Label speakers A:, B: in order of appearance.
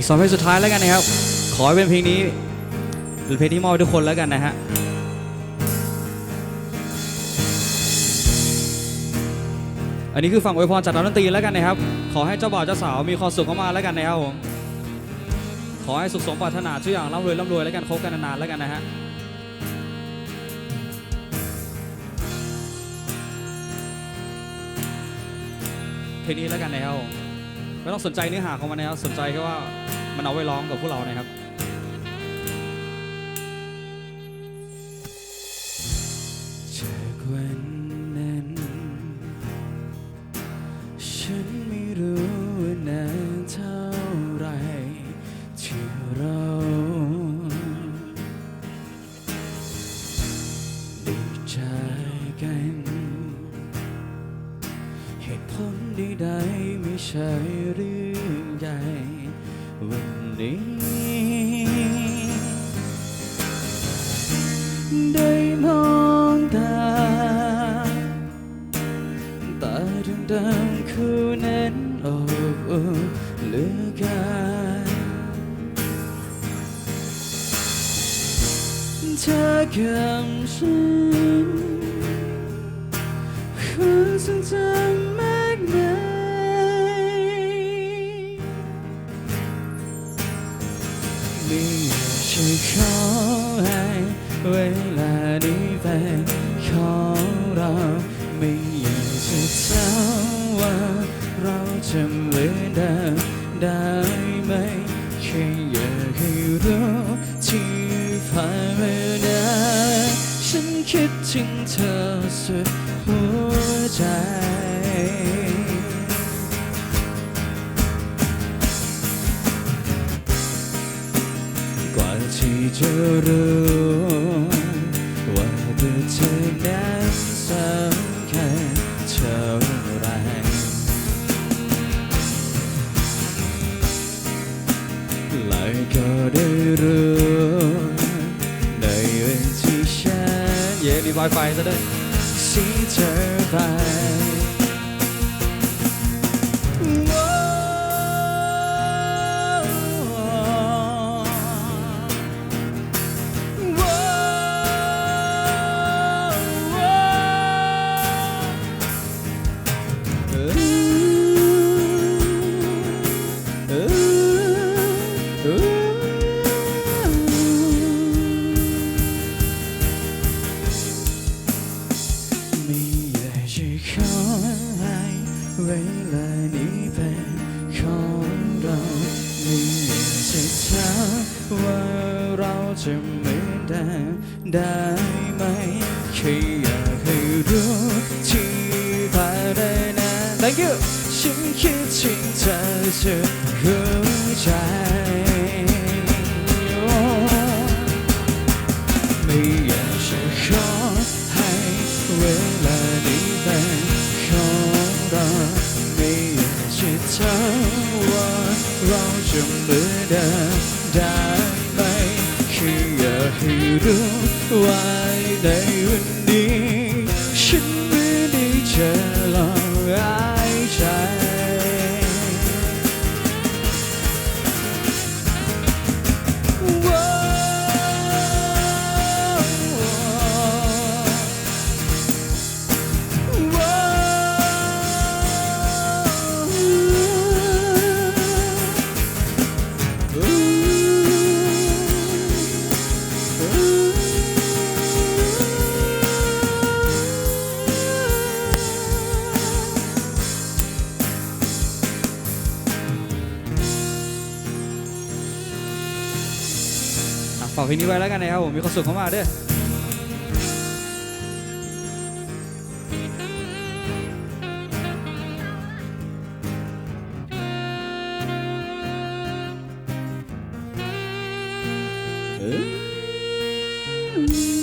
A: อีกสองเพลงสุดท้ายแล้วกันนะครับ ขอให้เป็นเพลงนี้เป็นเพลงที่มอบให้ทุกคนแล้วกันนะฮะอันนี้คือฝั่งอวยพรจากนักดนตรีแล้วกันนะครับ ขอให้เจ้าบ่าวเจ้าสาวมีความสุขมากๆแล้วกันนะครับผม ขอให้สุขสมปรารถนาทุกอย่างร่ำรวยร่ำรวยแล้วกันคบกันนานๆแล้วกันนะฮะเพลงนี้แล้วกันนะครับไม่ต้องสนใจเนื้อหาของมันนะครับสนใจแค่ว่า มันเอาไว้ร้องกับพวกเรานะครับจากวันนั้น ใดไม่ใช่เรื่องใหญ่วันนี้ ได้มองตาตาดำๆคู่นั้นโอ้โอ้เหลือกันเธอกับฉันความทรงจำ อยากจะขอให้เวลานี้เป็นของเราไม่อยากจะเท่าว่าเราจะเหมือเดิมได้ไหมแค่อยากให้รู้ที่ผ่านมานาฉันคิดถึงเธอสุดหัวใจ ที่จะรู้ว่าตัวเธอนั้นสำคัญเท่าไรและก็ได้รู้ในวันที่ฉันเย่มีไวไฟซะด้วยสีเธอไป เวลานี้เป็นของเราไม่อยากจะถามว่าเราจะไม่ได้ได้ไหมแค่อยากให้รู้ที่ผ่านได้นาน Thank you ฉันคิดถึงเธอสุดหัวใจ จะเหมือนเดิมได้ไหมคืออยากให้รู้ว่าในวันนี้ ขอเพลงนี้ไว้แล้วกันนะครับผมมีความสุขเข้ามาด้อ嗯。